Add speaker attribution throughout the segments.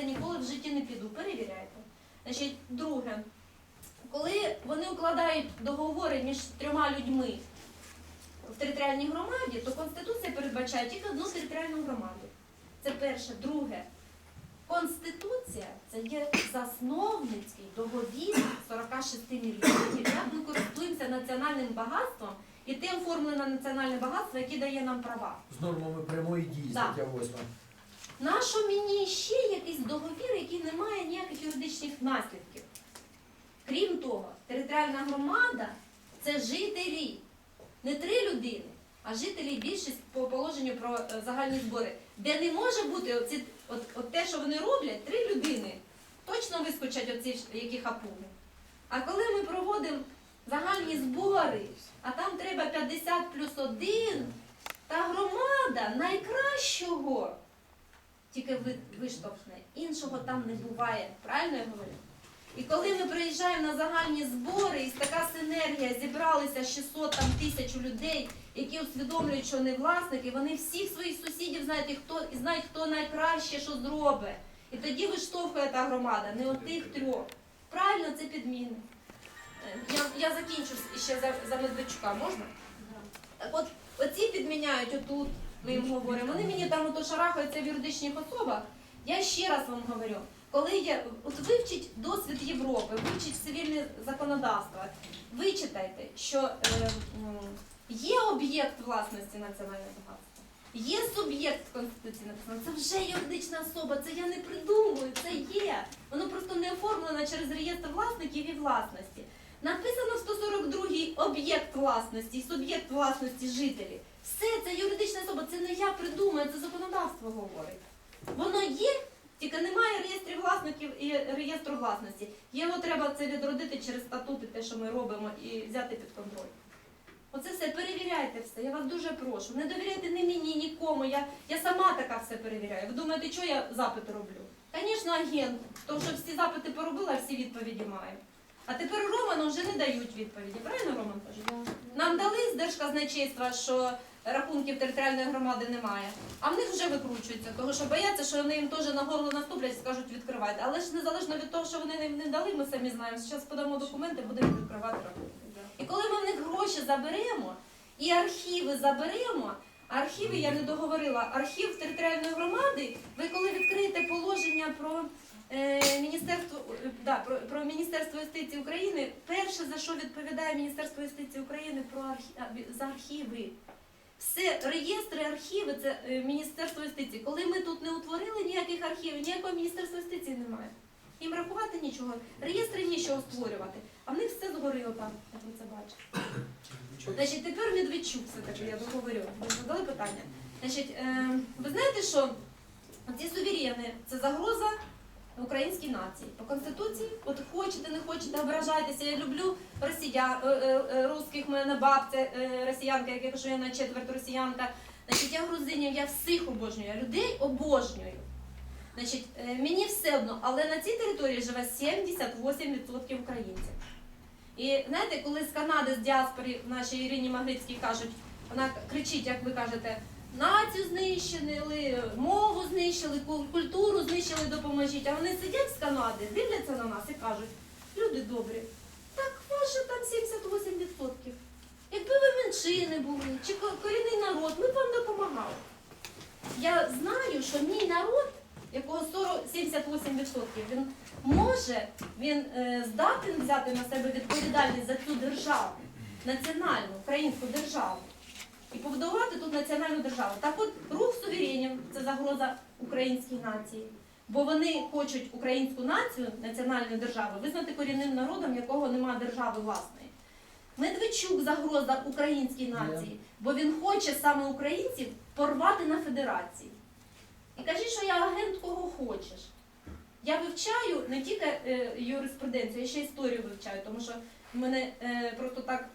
Speaker 1: це ніколи в житті не піду. Перевіряйте. Значить, друге, коли вони укладають договори між трьома людьми в територіальній громаді, то Конституція передбачає тільки одну територіальну громаду. Це перше. Друге, Конституція це є засновницький договір 46 мільйонів, як ми користуємося національним багатством і те оформлене національне багатство, яке дає нам права.
Speaker 2: З нормами прямої дії, стаття 8.
Speaker 1: Нащо мені ще якийсь договір, який не має ніяких юридичних наслідків? Крім того, територіальна громада це жителі, не три людини, а жителі більшість по положенню про е, загальні збори, де не може бути оці, от, от те, що вони роблять, три людини. Точно вискочать оці, які хапуги. А коли ми проводимо загальні збори, а там треба 50 плюс 1, та громада найкращого тільки ви- виштовхне. Іншого там не буває. Правильно я говорю? І коли ми приїжджаємо на загальні збори, і така синергія, зібралися 600 там, тисяч людей, які усвідомлюють, що вони власники, вони всіх своїх сусідів знають, і хто, і знають, хто найкраще, що зробить. І тоді виштовхує та громада, не отих трьох. Правильно, це підміни. Е, Я, я закінчу ще за, за Медведчука, можна? Так от, оці підміняють отут, ми їм говоримо. Вони мені там ото шарахаються в юридичних особах. Я ще раз вам говорю, коли є, от вивчіть досвід Європи, вивчіть цивільне законодавство, вичитайте, що е, є об'єкт власності національного багатства, є суб'єкт Конституції написано, це вже юридична особа, це я не придумую, це є. Воно просто не оформлено через реєстр власників і власності. Написано в 142 об'єкт власності, суб'єкт власності жителі. Все, це юридична особа, це не я придумаю, це законодавство говорить. Воно є, тільки немає реєстрів власників і реєстру власності. Його треба це відродити через статути, те, що ми робимо, і взяти під контроль. Оце все перевіряйте все. Я вас дуже прошу. Не довіряйте ні мені, нікому. Я, я сама така все перевіряю. Ви думаєте, що я запити роблю? Звісно, агент, тому що всі запити поробила, всі відповіді маю. А тепер Роману вже не дають відповіді. Правильно Роман каже? Нам дали з держказначейства, що рахунків територіальної громади немає, а в них вже викручуються, тому що бояться, що вони їм теж на горло наступлять і скажуть відкривайте. Але ж незалежно від того, що вони не, не дали, ми самі знаємо. Зараз подамо документи, будемо відкривати рахунки. І коли ми в них гроші заберемо і архіви заберемо, архіви я не договорила, архів територіальної громади, ви коли відкриєте положення про е, міністерство да, про, про Міністерство юстиції України, перше за що відповідає Міністерство юстиції України про архі, за архіви. Все, реєстри, архіви це е, Міністерство юстиції. Коли ми тут не утворили ніяких архівів, ніякого Міністерства юстиції немає. Їм рахувати нічого, реєстри нічого створювати. А в них все згоріло там, як ви це бачите. Значить, тепер Медведчук все-таки, я договорю. Ви задали питання. Значить, е, ви знаєте, що ці сувір'єни це загроза українській нації. По Конституції, от хочете, не хочете, ображайтеся. Я люблю росіян, е, е, е, русських, в мене бабця росіянка, як я кажу, я на четверть росіянка. Значить, я грузинів, я всіх обожнюю, я людей обожнюю. Значить, мені все одно, але на цій території живе 78% українців. І знаєте, коли з Канади, з діаспори нашій Ірині Магрицькій кажуть, вона кричить, як ви кажете, націю знищили, мову знищили, культуру знищили, допоможіть. А вони сидять з Канади, дивляться на нас і кажуть, люди добрі, так ваше там 78%. Якби ви меншини були, чи корінний народ, ми б вам допомагали. Я знаю, що мій народ, якого 40, 78%, він може, він е, здатен взяти на себе відповідальність за цю державу, національну українську державу, і побудувати тут національну державу. Так от рух суверенів це загроза українській нації. Бо вони хочуть українську націю, національну державу, визнати корінним народом, якого немає держави власної. Медведчук загроза українській нації, бо він хоче саме українців порвати на федерації. І кажіть, що я агент кого хочеш. Я вивчаю не тільки е, юриспруденцію, я ще історію вивчаю, тому що в мене е, просто так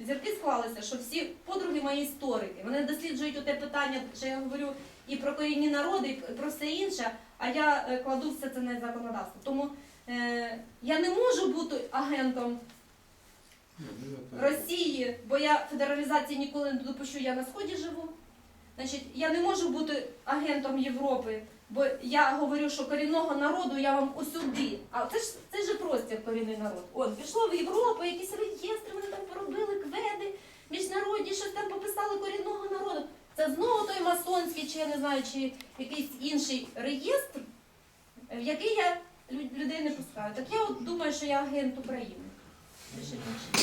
Speaker 1: зірки склалися, що всі подруги мої історики. Вони досліджують оте питання, що я говорю і про корінні народи, і про все інше, а я е, кладу все це на законодавство. Тому е, я не можу бути агентом Росії, бо я федералізації ніколи не допущу, я на сході живу. Значить, я не можу бути агентом Європи, бо я говорю, що корінного народу я вам усюди. А це ж це ж простір корінний народ. От пішло в Європу, якісь реєстри, вони там поробили кведи, міжнародні, щось там пописали корінного народу. Це знову той масонський, чи я не знаю, чи якийсь інший реєстр, в який я лю- людей не пускаю. Так я от думаю, що я агент України. Більше.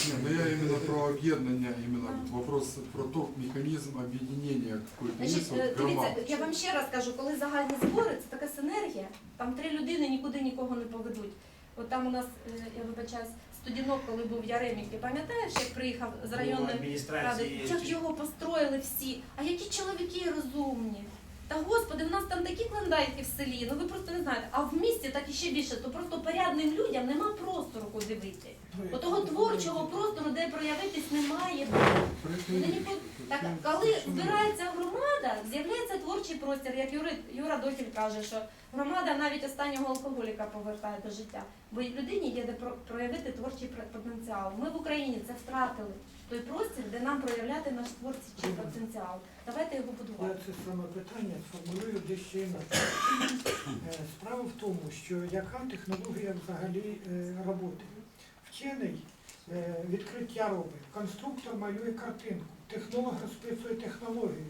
Speaker 2: Не, ну я именно про объединение, именно вопрос про то, механизм объединения какой-то
Speaker 1: Значить, е,
Speaker 2: громад.
Speaker 1: дивіться, я вам ще раз кажу, коли загальні збори, це така синергія, там три людини нікуди нікого не поведуть. От там у нас, е, я вибачаюсь, студінок, коли був в Яремівці, пам'ятаєш, як приїхав з районної ради,
Speaker 3: адміністрації.
Speaker 1: як його построїли всі, а які чоловіки розумні. Та господи, в нас там такі клондайки в селі, ну ви просто не знаєте. А в місті так і ще більше, то просто порядним людям нема простору, куди вийти. Отого творчого простору, де проявитись, немає. Вони ні по- Так, коли збирається громада, з'являється творчий простір, як Юри, Юра Дохіль каже, що громада навіть останнього алкоголіка повертає до життя. Бо людині є де про- проявити творчий потенціал. Ми в Україні це втратили. Той простір, де нам проявляти наш творчий потенціал. Давайте його
Speaker 4: Я
Speaker 1: будувати.
Speaker 4: це саме питання сформулюю дещо інакше. Е, Справа в тому, що яка технологія взагалі е, роботи? Вчений е, відкриття робить, конструктор малює картинку, технолог розписує технологію,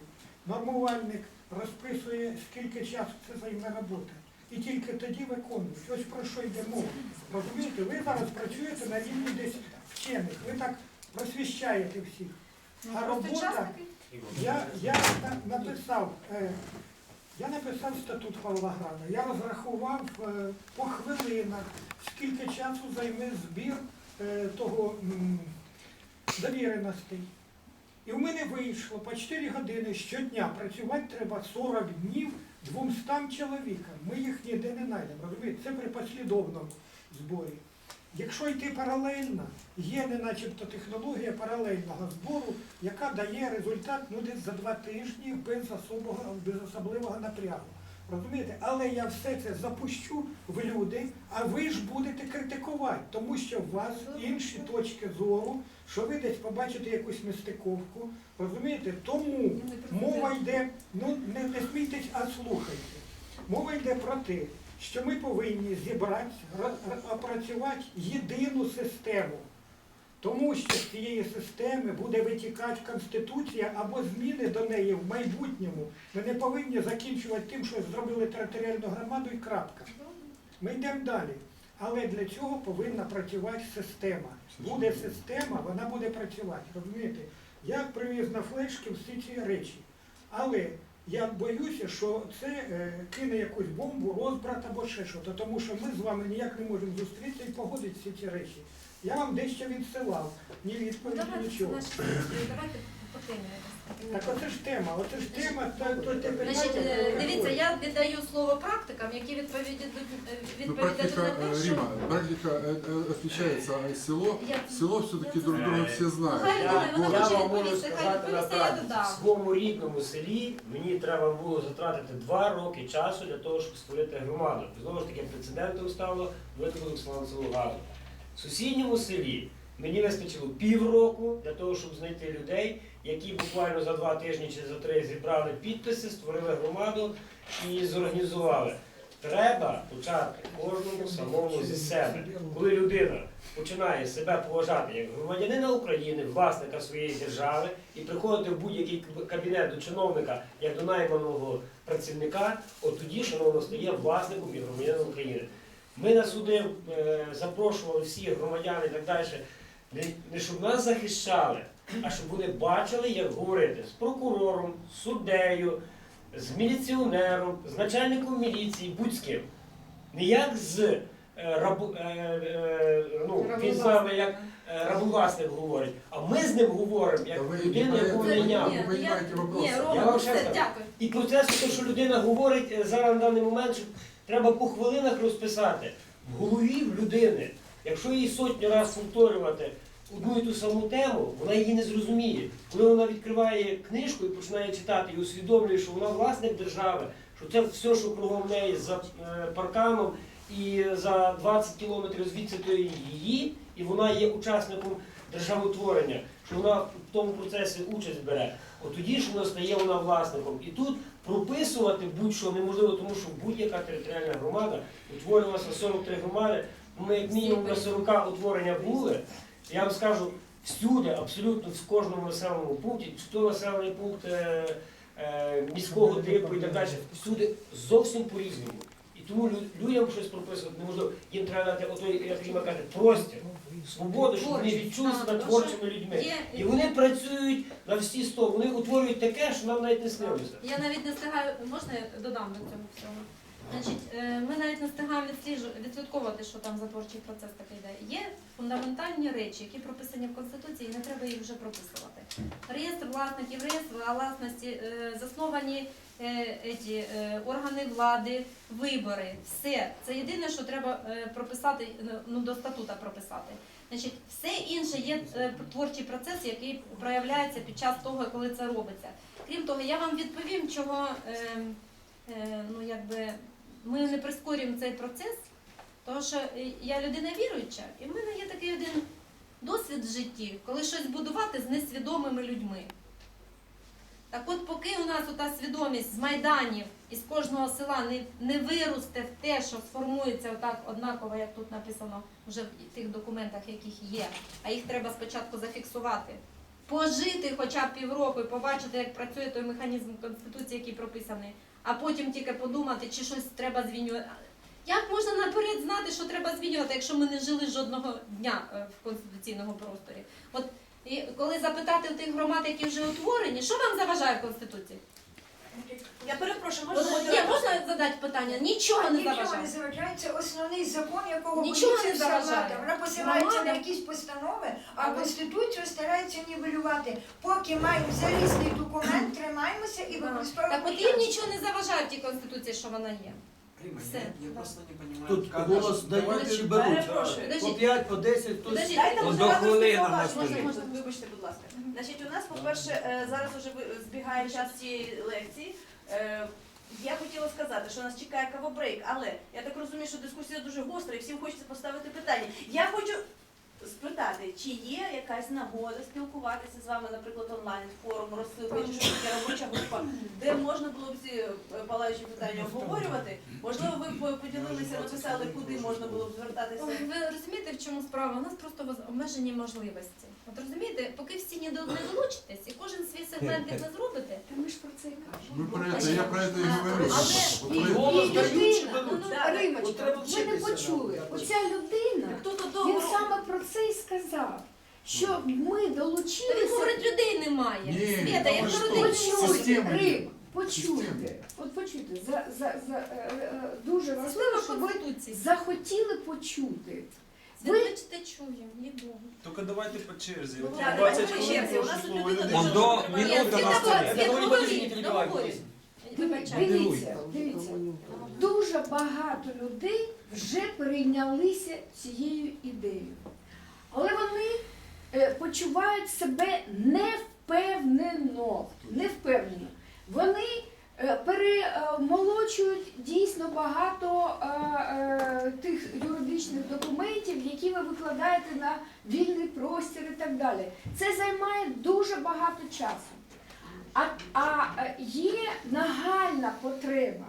Speaker 4: нормувальник розписує, скільки часу це займе робота. І тільки тоді виконують. Ось про що йде мова. Розумієте, ви зараз працюєте на рівні десь вчених, ви так просвіщаєте всіх.
Speaker 1: Ну,
Speaker 4: А робота я, я написав, е, я написав статут Павлограда. Я розрахував е, по хвилинах, скільки часу займе збір е, того м, довіреностей. І в мене вийшло по 4 години щодня працювати треба 40 днів 200 чоловікам. Ми їх ніде не знайдемо. Це при послідовному зборі. Якщо йти паралельно, є не начебто технологія паралельного збору, яка дає результат ну, десь за два тижні без особого, без особливого напрягу. Розумієте? Але я все це запущу в люди, а ви ж будете критикувати, тому що у вас інші точки зору, що ви десь побачите якусь нестиковку. Розумієте? Тому мова йде, ну не, не смійтесь, а слухайте. Мова йде про те, що ми повинні ро- опрацювати єдину систему. Тому що з цієї системи буде витікати Конституція або зміни до неї в майбутньому. Ми не повинні закінчувати тим, що зробили територіальну громаду і крапка. Ми йдемо далі. Але для цього повинна працювати система. Буде система, вона буде працювати. Розумієте? Я привіз на флешки всі ці речі. Але я боюся, що це е, кине якусь бомбу, розбрат або ще щось, тому що ми з вами ніяк не можемо зустрітися і погодити всі ці речі. Я вам дещо відсилав, ні відповіді, нічого.
Speaker 1: давайте по темі.
Speaker 4: Так оце ж тема, оце ж тема, та, то, те питання,
Speaker 1: Значить, е,
Speaker 4: про яке
Speaker 1: дивіться,
Speaker 4: говорю.
Speaker 1: я віддаю слово практикам, які відповіді
Speaker 2: Ну,
Speaker 1: відповідати
Speaker 2: практика,
Speaker 1: на
Speaker 2: э,
Speaker 1: першу.
Speaker 2: Рима, практика э, э, отличается, а село,
Speaker 1: Я-
Speaker 2: село все-таки
Speaker 1: я
Speaker 2: друг
Speaker 1: знаю.
Speaker 2: друга все знают.
Speaker 1: Хай
Speaker 3: Я,
Speaker 1: Вона
Speaker 3: я
Speaker 1: хоче
Speaker 3: вам можу
Speaker 1: відповісти, хай
Speaker 3: сказати на
Speaker 1: відповісти, я
Speaker 3: правді.
Speaker 1: додам.
Speaker 3: В своєму рідному селі мені треба було затратити два роки часу для того, щоб створити громаду. Знову ж таки, прецедентом стало видобуток сланцевого газу. В сусідньому селі мені вистачило півроку для того, щоб знайти людей, які буквально за два тижні чи за три зібрали підписи, створили громаду і зорганізували. Треба почати кожному самому зі себе. Коли людина починає себе поважати як громадянина України, власника своєї держави, і приходити в будь-який кабінет до чиновника як до найманого працівника, от тоді, шановно, стає власником і громадянином України. Ми на суди е, запрошували всіх громадян і так далі, не, щоб нас захищали, а щоб вони бачили, як говорити з прокурором, з суддею, з міліціонером, з начальником міліції, будь з ким. Не як з е, рабу, е, е, ну, він з нами як е, рабовласник говорить, а ми з ним говоримо, як
Speaker 2: ви
Speaker 3: людина, яку
Speaker 2: Це-
Speaker 3: міняв.
Speaker 2: ні. ви розумієте вопрос.
Speaker 1: Ні,
Speaker 3: Я
Speaker 1: Рома,
Speaker 3: вам
Speaker 1: все,
Speaker 3: скажу.
Speaker 1: дякую.
Speaker 3: І процес, те, що людина говорить е, зараз на даний момент, що треба по хвилинах розписати в голові в людини. Якщо її сотню разів повторювати одну і ту саму тему, вона її не зрозуміє. Коли вона відкриває книжку і починає читати і усвідомлює, що вона власник держави, що це все, що кругом неї за е, парканом і за 20 кілометрів звідси то її, і вона є учасником державотворення, що вона в тому процесі участь бере. от тоді ж воно стає вона власником. І тут прописувати будь-що неможливо, тому що будь-яка територіальна громада утворювалася 43 громади. Ми як мінімум на 40 утворення були. Я вам скажу, всюди, абсолютно в кожному населеному пункті, чи то населений пункт е, е, міського типу і так далі, всюди зовсім по-різному. І тому лю- людям щось прописувати неможливо. Їм треба дати отой, як Ріма каже, простір, свободу, щоб вони
Speaker 1: Творчість.
Speaker 3: відчули
Speaker 1: Так,
Speaker 3: себе
Speaker 1: тому
Speaker 3: творчими людьми.
Speaker 1: Є,
Speaker 3: І вони працюють на всі сто, вони утворюють таке, що нам навіть не снилося.
Speaker 1: Я навіть не встигаю, можна я додам до цього всього? Значить, е, ми навіть не встигаємо відслідковувати, що там за творчий процес такий йде. Є фундаментальні речі, які прописані в Конституції, і не треба їх вже прописувати. Реєстр власників, реєстр власності, е, засновані е, еті, органи влади, вибори. Все. Це єдине, що треба прописати, ну до статута прописати. Значить, все інше є творчий процес, який проявляється під час того, коли це робиться. Крім того, я вам відповім, чого е, е, ну, якби, ми не прискорюємо цей процес, тому що е, я людина віруюча, і в мене є такий один досвід в житті, коли щось будувати з несвідомими людьми. Так от, поки у нас ота свідомість з майданів і з кожного села не, не виросте в те, що сформується отак однаково, як тут написано вже в тих документах, яких є, а їх треба спочатку зафіксувати пожити хоча б півроку і побачити, як працює той механізм Конституції, який прописаний, а потім тільки подумати, чи щось треба звінювати. Як можна наперед знати, що треба звінювати, якщо ми не жили жодного дня е, в конституційному просторі? От і коли запитати у тих громад, які вже утворені, що вам заважає в Конституції?
Speaker 5: Я перепрошую, можна
Speaker 1: ні, можна задати питання? Нічого не
Speaker 6: Нічого не заважає. Це основний закон, якого
Speaker 1: Нічого
Speaker 6: боїться
Speaker 1: не
Speaker 6: вся
Speaker 1: заважає.
Speaker 6: влада. Вона посилається
Speaker 1: Громада-
Speaker 6: на якісь постанови, а
Speaker 1: Але-
Speaker 6: Конституцію старається нівелювати. Поки маємо залізний документ, тримаємося і
Speaker 1: Так
Speaker 6: використовуємо.
Speaker 1: от їм нічого не заважає в тій Конституції, що вона є. Все.
Speaker 7: я, я просто не понимаю,
Speaker 8: Тут
Speaker 7: как
Speaker 8: голос дають і беруть.
Speaker 5: Перепрошую.
Speaker 8: По
Speaker 1: Подождіть.
Speaker 8: 5, по 10, хтось
Speaker 1: Подождіть.
Speaker 5: Дайте
Speaker 8: Одна
Speaker 5: вживати
Speaker 8: хвилина
Speaker 5: слова.
Speaker 8: на
Speaker 5: Можна,
Speaker 8: столі.
Speaker 5: можна, вибачте, будь ласка. Значить, у нас, по-перше, е, зараз уже ви- збігає час цієї лекції. Е, Я хотіла сказати, що нас чекає кавобрейк, але я так розумію, що дискусія дуже гостра і всім хочеться поставити питання. Я хочу спитати, чи є якась нагода спілкуватися з вами, наприклад, онлайн, форум, розсилка, чи щось таке робоча група, де можна було б ці е, палаючі питання обговорювати? Можливо, ви б поділилися, написали, куди можна було б звертатися.
Speaker 1: Ой, ви розумієте, в чому справа? У нас просто воз- обмежені можливості. От розумієте, поки всі не, до- не долучитесь і кожен свій сегментик не зробите,
Speaker 9: Та ми ж про це і кажемо.
Speaker 2: Мы про это, я про это и
Speaker 1: А,
Speaker 2: говорю.
Speaker 1: але-
Speaker 2: Вот
Speaker 9: І,
Speaker 2: про это.
Speaker 8: Голос
Speaker 9: і
Speaker 8: дають чи
Speaker 9: людина,
Speaker 8: беруть?
Speaker 9: ну,
Speaker 5: Так,
Speaker 9: Римочка,
Speaker 8: от треба
Speaker 9: ви не
Speaker 8: вчитися
Speaker 9: почули.
Speaker 8: нам.
Speaker 9: Оця людина,
Speaker 5: Хто до того
Speaker 9: він
Speaker 5: року-
Speaker 9: саме про це і сказав, що ми
Speaker 1: Та він говорить, людей немає.
Speaker 2: Ні,
Speaker 1: Свята,
Speaker 2: та
Speaker 1: як
Speaker 2: що?
Speaker 9: Почуйте. Рим, почуйте. От почуйте, за, за, за, е, е, дуже важливо, щоб ви
Speaker 1: Конституції.
Speaker 9: захотіли почути.
Speaker 1: Ви
Speaker 9: Ви-
Speaker 1: бачите, чуємо, їй Богу.
Speaker 7: Только давайте по черзі.
Speaker 1: Ну,
Speaker 7: От
Speaker 1: так,
Speaker 7: 20
Speaker 5: давайте по
Speaker 7: хвилин
Speaker 5: черзі. У
Speaker 7: прошу
Speaker 5: нас тут
Speaker 7: слово
Speaker 5: людина дуже потрібна.
Speaker 8: минута на столі.
Speaker 3: Я говорю, подождіть, не перебивайте.
Speaker 1: Вибачайте.
Speaker 9: Дивіться, дивіться. Дуже багато людей вже перейнялися цією ідеєю. Але вони е, почувають себе невпевнено. невпевнено. Вони е, перемолочують дійсно багато е, тих юридичних документів, які ви викладаєте на вільний простір і так далі. Це займає дуже багато часу. А, а є нагальна потреба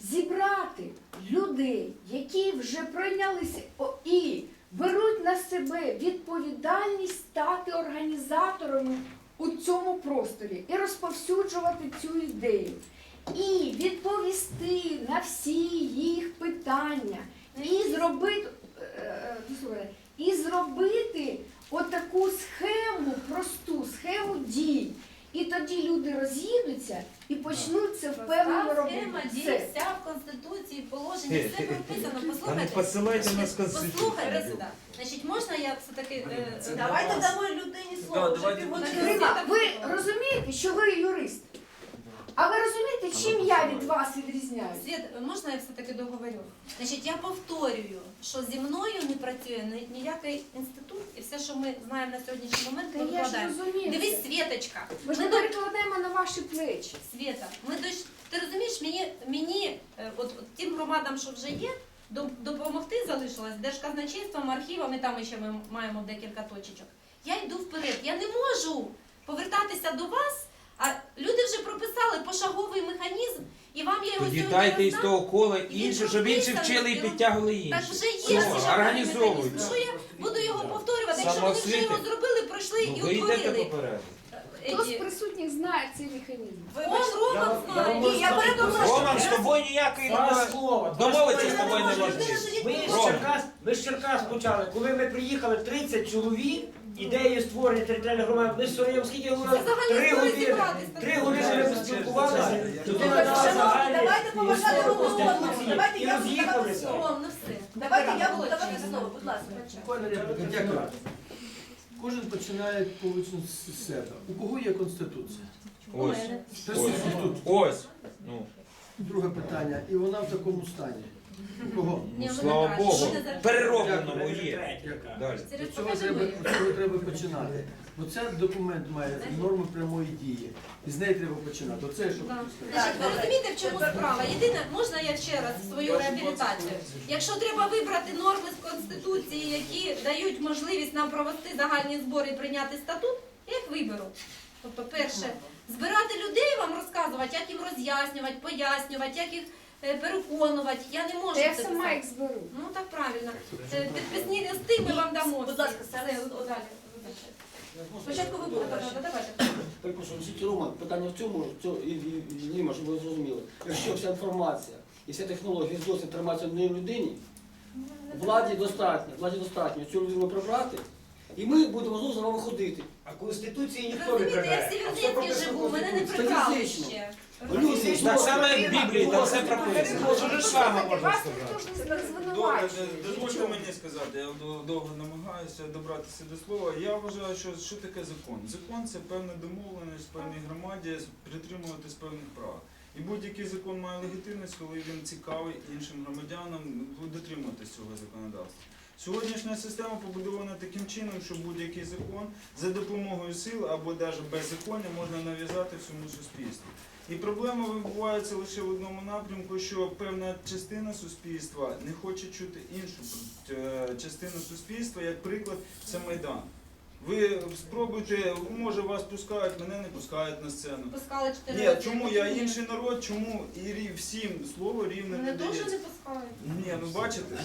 Speaker 9: зібрати людей, які вже прийнялися і беруть на себе відповідальність стати організаторами у цьому просторі і розповсюджувати цю ідею. І відповісти на всі їх питання, і зробити, е, е, і зробити отаку схему, просту схему дій. І тоді люди роз'їдуться і почнуть це впевнено
Speaker 1: Проста
Speaker 9: робити.
Speaker 1: схема дій,
Speaker 9: Все.
Speaker 1: вся в Конституції, положення, все прописано. Послухайте.
Speaker 8: посилайте
Speaker 1: на
Speaker 8: нас Конституцію.
Speaker 1: Послухайте сюди. Значить, можна я все-таки... е,
Speaker 5: Давайте дамо людині
Speaker 7: Да,
Speaker 5: слово. Вже
Speaker 7: давайте
Speaker 5: півгодини.
Speaker 9: Рима, ви розумієте, що ви юрист? А ви розумієте, чим я від вас відрізняюся?
Speaker 1: Світ, можна я все-таки договорю? Значить, я повторюю, що зі мною не працює ні- ніякий інститут, і все, що ми знаємо на сьогоднішній момент,
Speaker 9: Та
Speaker 1: ми
Speaker 9: я ж
Speaker 1: викладаємо.
Speaker 9: розумію.
Speaker 1: Дивись,
Speaker 9: це.
Speaker 1: Світочка,
Speaker 9: Ми ж
Speaker 1: ми
Speaker 9: не
Speaker 1: до
Speaker 9: перекладаємо на ваші плечі.
Speaker 1: Світа, ми до ти розумієш, мені мені е, от, от тим громадам, що вже є, до- допомогти залишилось держказначейством, архівом, і там ще ми маємо декілька точечок. Я йду вперед. Я не можу повертатися до вас, А люди вже прописали пошаговий механізм, і вам я його
Speaker 8: Тоді
Speaker 1: сьогодні
Speaker 8: дайте із
Speaker 1: роздам.
Speaker 8: того кола інше, щоб інші вчили і
Speaker 1: підтягли
Speaker 8: підтягували
Speaker 1: Так
Speaker 8: інші.
Speaker 1: вже є
Speaker 8: Все,
Speaker 1: пошаговий
Speaker 8: організовуйте.
Speaker 1: механізм. Що я буду його повторювати? Якщо вони вже
Speaker 8: Самоосвіти.
Speaker 1: його зробили, пройшли і
Speaker 8: Ну, ви йдете
Speaker 1: утворили.
Speaker 8: попереду.
Speaker 9: Хто з присутніх знає цей механізм?
Speaker 1: Он Роман знає.
Speaker 5: Ні, я передумала,
Speaker 8: Роман, з тобою ніякої немає.
Speaker 3: слова.
Speaker 8: Домовитися з тобою не можна.
Speaker 3: Ми з Черкас, ми з Черкас почали. Коли ми приїхали 30 чоловік, ідеєю створення територіальної громади, ми з Сороєм скільки говорили?
Speaker 1: Це взагалі
Speaker 3: Три години.
Speaker 1: зібратись.
Speaker 3: Три години ми поспілкувалися. Людина дала
Speaker 5: Шановні,
Speaker 3: загальні
Speaker 5: давайте поважати один одного. Давайте
Speaker 3: І
Speaker 5: я буду давати
Speaker 3: роз'їхалися.
Speaker 5: слово.
Speaker 1: Ром, ну все.
Speaker 5: Давайте я буду давати слово, будь ласка.
Speaker 10: Дякую. Кожен починає повично з себе. У кого є конституція?
Speaker 8: Ось.
Speaker 10: Присутні тут.
Speaker 8: Ось. Ну,
Speaker 10: Друге питання. І вона в такому стані. У кого?
Speaker 8: Ну, слава Богу. Переробленому є. Далі.
Speaker 1: Сереж,
Speaker 10: З цього треба, з цього треба починати. Бо це документ має норми прямої дії. І з неї треба починати. Оце що
Speaker 1: Да. Значить, ви розумієте, в чому справа? Єдине, можна я ще раз свою реабілітацію? Якщо треба вибрати норми з Конституції, які дають можливість нам провести загальні збори і прийняти статут, я їх виберу. Тобто, перше, збирати людей вам розказувати, як їм роз'яснювати, пояснювати, як їх е, переконувати. Я не можу
Speaker 9: Та я
Speaker 1: це
Speaker 9: сама
Speaker 1: писати.
Speaker 9: їх зберу.
Speaker 1: Ну так правильно. Е, Підписні листи ми вам дамо.
Speaker 5: Будь ласка,
Speaker 1: Все, далі. Вибачте. Спочатку ви будете, давайте.
Speaker 11: Перепрошую, всі Роман, питання в цьому, цьому і, і, і Діма, щоб ви зрозуміли. Якщо вся інформація і вся технологія досить тримається в одній людині, владі достатньо, владі достатньо цю людину прибрати, і ми будемо знову з вами ходити.
Speaker 3: А Конституції ніхто не
Speaker 1: розумієте, я.
Speaker 3: А прописано
Speaker 1: живу, мене не прибрали ще.
Speaker 11: Люди,
Speaker 8: Так само, як в Біблії, там все прописано. Що ж саме можна
Speaker 9: Вас
Speaker 8: сказати?
Speaker 9: ніхто ж не
Speaker 7: Добре,
Speaker 9: звинувачує.
Speaker 7: дозвольте мені сказати, я дов- довго намагаюся добратися до слова. Я вважаю, що що таке закон? Закон це певна домовленість в певній громаді притримуватись певних прав. І будь-який закон має легітимність, коли він цікавий іншим громадянам дотримуватись цього законодавства. Сьогоднішня система побудована таким чином, що будь-який закон за допомогою сил або навіть беззаконня можна нав'язати всьому суспільству. І проблема відбувається лише в одному напрямку, що певна частина суспільства не хоче чути іншу е, частину суспільства, як приклад, це Майдан. Ви спробуйте, може вас пускають, мене не пускають на сцену.
Speaker 1: Пускали 4
Speaker 7: Ні,
Speaker 1: роки.
Speaker 7: чому я інший народ, чому і всім слово рівне не
Speaker 1: Мене теж
Speaker 7: дається?
Speaker 1: не пускають.
Speaker 7: Ні, ну бачите,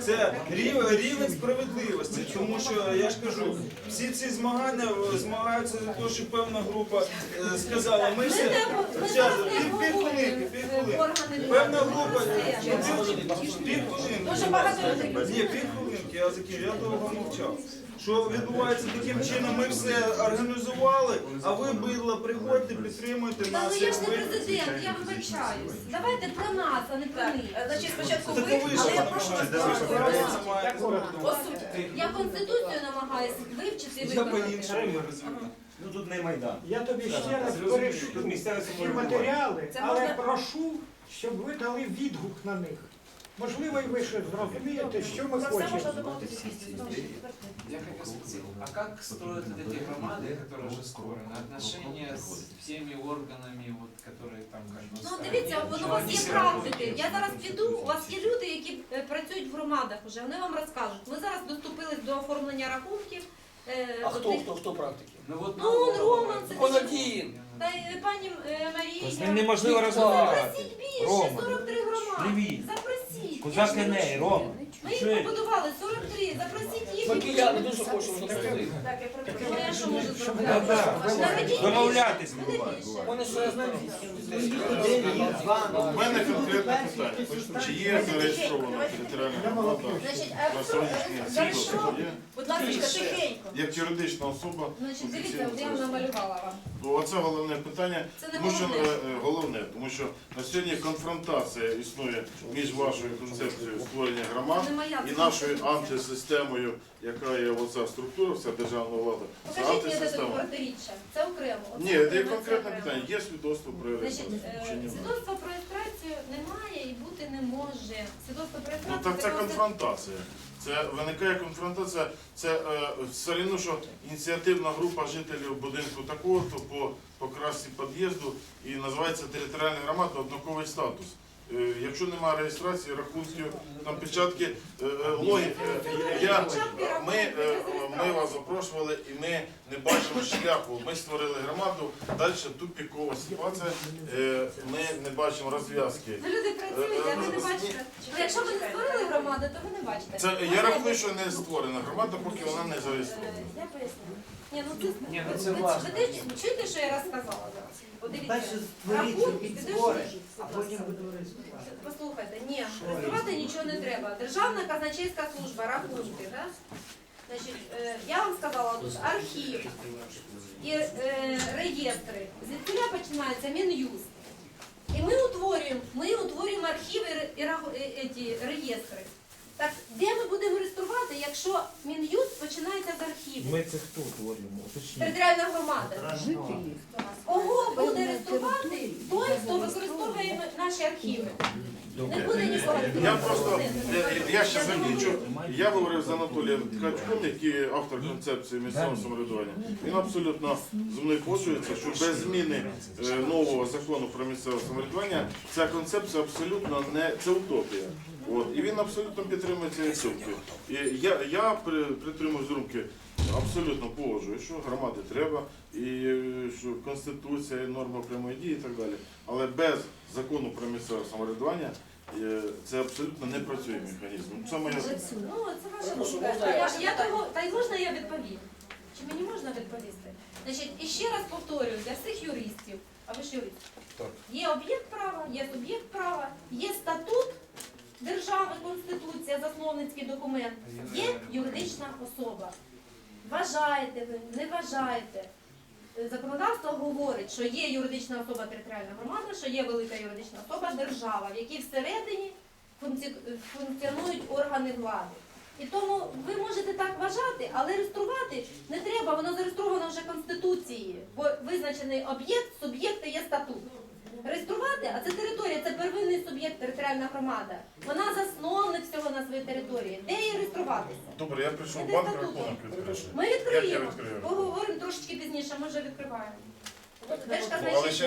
Speaker 7: це рівень, рівень справедливості, тому що я ж кажу, всі ці змагання е, змагаються за те, що певна група е, сказала, ми
Speaker 1: Ми
Speaker 7: все
Speaker 1: не ми
Speaker 7: Щас,
Speaker 1: зараз не
Speaker 7: пів- пів хвилинки, пів хвилинки. Певна група, пів хвилинки.
Speaker 5: Дуже багато людей.
Speaker 7: Ні, пів хвилинки, я довго мовчав. Що відбувається таким чином, ми все організували, а ви, бидло, приходьте, підтримуйте
Speaker 1: Та
Speaker 7: нас.
Speaker 1: ну я ж не
Speaker 7: ви-
Speaker 1: президент, я вибачаюсь. Давайте про нас, а не про них.
Speaker 5: е, значить, спочатку
Speaker 7: Так
Speaker 5: ви,
Speaker 7: ви ж
Speaker 5: але я прошу вас
Speaker 7: маєте
Speaker 5: По суті.
Speaker 1: Я конституцію намагаюся вивчити і
Speaker 7: Я
Speaker 1: виконати.
Speaker 7: по-іншому розумію.
Speaker 3: Ну тут не Майдан.
Speaker 4: Я тобі ще раз
Speaker 3: Зрозуміло,
Speaker 4: перешлю
Speaker 3: тут місцеве
Speaker 4: ці
Speaker 3: самоврядування.
Speaker 4: матеріали,
Speaker 5: Це
Speaker 4: але
Speaker 5: можна-
Speaker 4: прошу, щоб ви дали відгук на них. Можливо, і ви ще зрозумієте, що ми
Speaker 5: Про все можна
Speaker 4: хочемо.
Speaker 5: домовитися після.
Speaker 12: Я хотел спросить, а как строят вот эти громады, которые уже строены? Отношения с всеми органами, вот, которые там как бы...
Speaker 1: Ну
Speaker 12: ставят?
Speaker 1: дивіться, от у вас є практики. Я зараз піду, у вас є люди, які е, працюють в громадах вже, вони вам розкажуть. Ми зараз доступились до оформлення рахунків. е,
Speaker 11: А
Speaker 1: до
Speaker 11: хто,
Speaker 1: тих-
Speaker 11: хто, хто практики?
Speaker 12: Ну вот...
Speaker 1: Ну, он Роман, це
Speaker 11: Он
Speaker 1: такі-
Speaker 11: один.
Speaker 1: Та й пані е, Марія.
Speaker 8: З ним неможливо розмовляти.
Speaker 1: Запросіть більше,
Speaker 8: Рома,
Speaker 1: 43 громади.
Speaker 8: привіт.
Speaker 1: Запросіть.
Speaker 8: не, Рома.
Speaker 1: Ми їх побудували 43, запросіть їх.
Speaker 11: Ми кияни дуже запросити.
Speaker 5: Так, я перепрошую.
Speaker 1: Ну, я що можу зробити?
Speaker 8: Домовлятись
Speaker 1: більше,
Speaker 8: буває,
Speaker 1: більше.
Speaker 11: Вони що я знаю.
Speaker 13: У мене конкретне питання. Чи є зареєстрована територіальна громада
Speaker 1: Значить,
Speaker 13: на сьогоднішній
Speaker 1: за?
Speaker 13: Є?
Speaker 5: Будь ласка, тихенько.
Speaker 13: Як юридична особа,
Speaker 1: Значить, дивіться, от я вам намалювала вам.
Speaker 13: Ну, Оце головне питання,
Speaker 1: Це не
Speaker 13: тому що
Speaker 1: головне.
Speaker 13: е, е, головне, тому що на сьогодні конфронтація існує між вашою концепцією створення громад
Speaker 1: Це не моя
Speaker 13: і
Speaker 1: це
Speaker 13: нашою антисистемою, яка є оця структура, вся державна влада. Це
Speaker 1: Покажіть мені це тут
Speaker 13: антисистема.
Speaker 1: протиріччя. Це окремо. Оце
Speaker 13: Ні, це є конкретне
Speaker 1: окремо.
Speaker 13: питання. Є свідоцтво про
Speaker 1: Значить,
Speaker 13: реєстрацію
Speaker 1: е,
Speaker 13: чи ні?
Speaker 1: свідоцтва про реєстрацію немає і бути не може. Свідоцтво про
Speaker 13: Ну
Speaker 1: реєстрацію
Speaker 13: так це
Speaker 1: просто-
Speaker 13: конфронтація. Це виникає конфронтація. Це е, все рівно, що ініціативна група жителів будинку такого, то по покрасці під'їзду і називається територіальна громада однаковий статус. Е, Якщо немає реєстрації, рахунків, на печатки, е, е, логіки, е, ми, ми вас запрошували і ми не бачимо шляху. Ми створили громаду, далі тупікова ситуація, е, ми не бачимо розв'язки.
Speaker 1: Ну, Люди працюють, а ви не бачите. Ну, Якщо ви не створили громаду, то ви не бачите.
Speaker 13: Це я рахую, що не створена громада, поки вона не зареєстрована.
Speaker 1: Е, Я поясню. Ні, ну це,
Speaker 8: Ні, ну це
Speaker 1: ви-
Speaker 8: важно.
Speaker 1: ви дивіться, чуєте, що я розказала зараз? Подивіться.
Speaker 8: Дальше створіть
Speaker 1: Рахунки,
Speaker 8: підзбори,
Speaker 1: підождіть,
Speaker 8: а потім будемо реєструвати.
Speaker 1: Послухайте, ні, реєструвати нічого не треба. Державна казначейська служба, рахунки, да? Значить, е, я вам сказала тут архів і е, реєстри. Звідки починається Мін'юст. І ми утворюємо, ми утворюємо архіви і е, реєстри. Так де ми будемо реєструвати, якщо Мін'юст починається з архіву?
Speaker 8: Ми це хто? Уточніть.
Speaker 1: Територіальна громада. Жителі. Кого буде реєструвати той, хто використовує наші архіви? Не буде нікого.
Speaker 13: Я просто е, я ще закінчу. Я говорив з Анатолієм Ткачком, який автор концепції місцевого самоврядування. Він абсолютно зі мною погоджується, що без зміни е, нового закону про місцеве самоврядування ця концепція абсолютно не це утопія. От і він абсолютно підтримує ці утопію. І я, я при, притримуюсь думки. Абсолютно погоджую, що громади треба, і е, що конституція, і норма прямої дії і так далі. Але без закону про місцеве самоврядування е, це абсолютно не працює механізм. Це моя
Speaker 1: Ну, це ваша думка. Та
Speaker 11: я?
Speaker 1: я, я того, та й можна я відповім? Чи мені можна відповісти? Значить, і ще раз повторюю для всіх юристів, а ви ж юрист.
Speaker 7: Так.
Speaker 1: Є об'єкт права, є суб'єкт права, є конституція, засновницький документ, є юридична особа. Вважаєте ви, не вважаєте. Е, Законодавство говорить, що є юридична особа територіальна громада, що є велика юридична особа держава, в якій всередині функціонують органи влади. І тому ви можете так вважати, але реєструвати не треба, воно зареєстровано вже Конституцією, бо визначений об'єкт, суб'єкт і є статут. Реєструвати, а це територія, це первинний суб'єкт, територіальна громада. Вона засновник всього на своїй території. Де її реєструватися?
Speaker 13: добре. Я прийшов в банк рахунок відкрити.
Speaker 1: Ми
Speaker 13: Як я
Speaker 1: відкриємо.
Speaker 13: відкрию?
Speaker 1: Поговоримо трошечки пізніше, ми вже відкриваємо.
Speaker 13: Але
Speaker 1: Держказначейська
Speaker 13: ще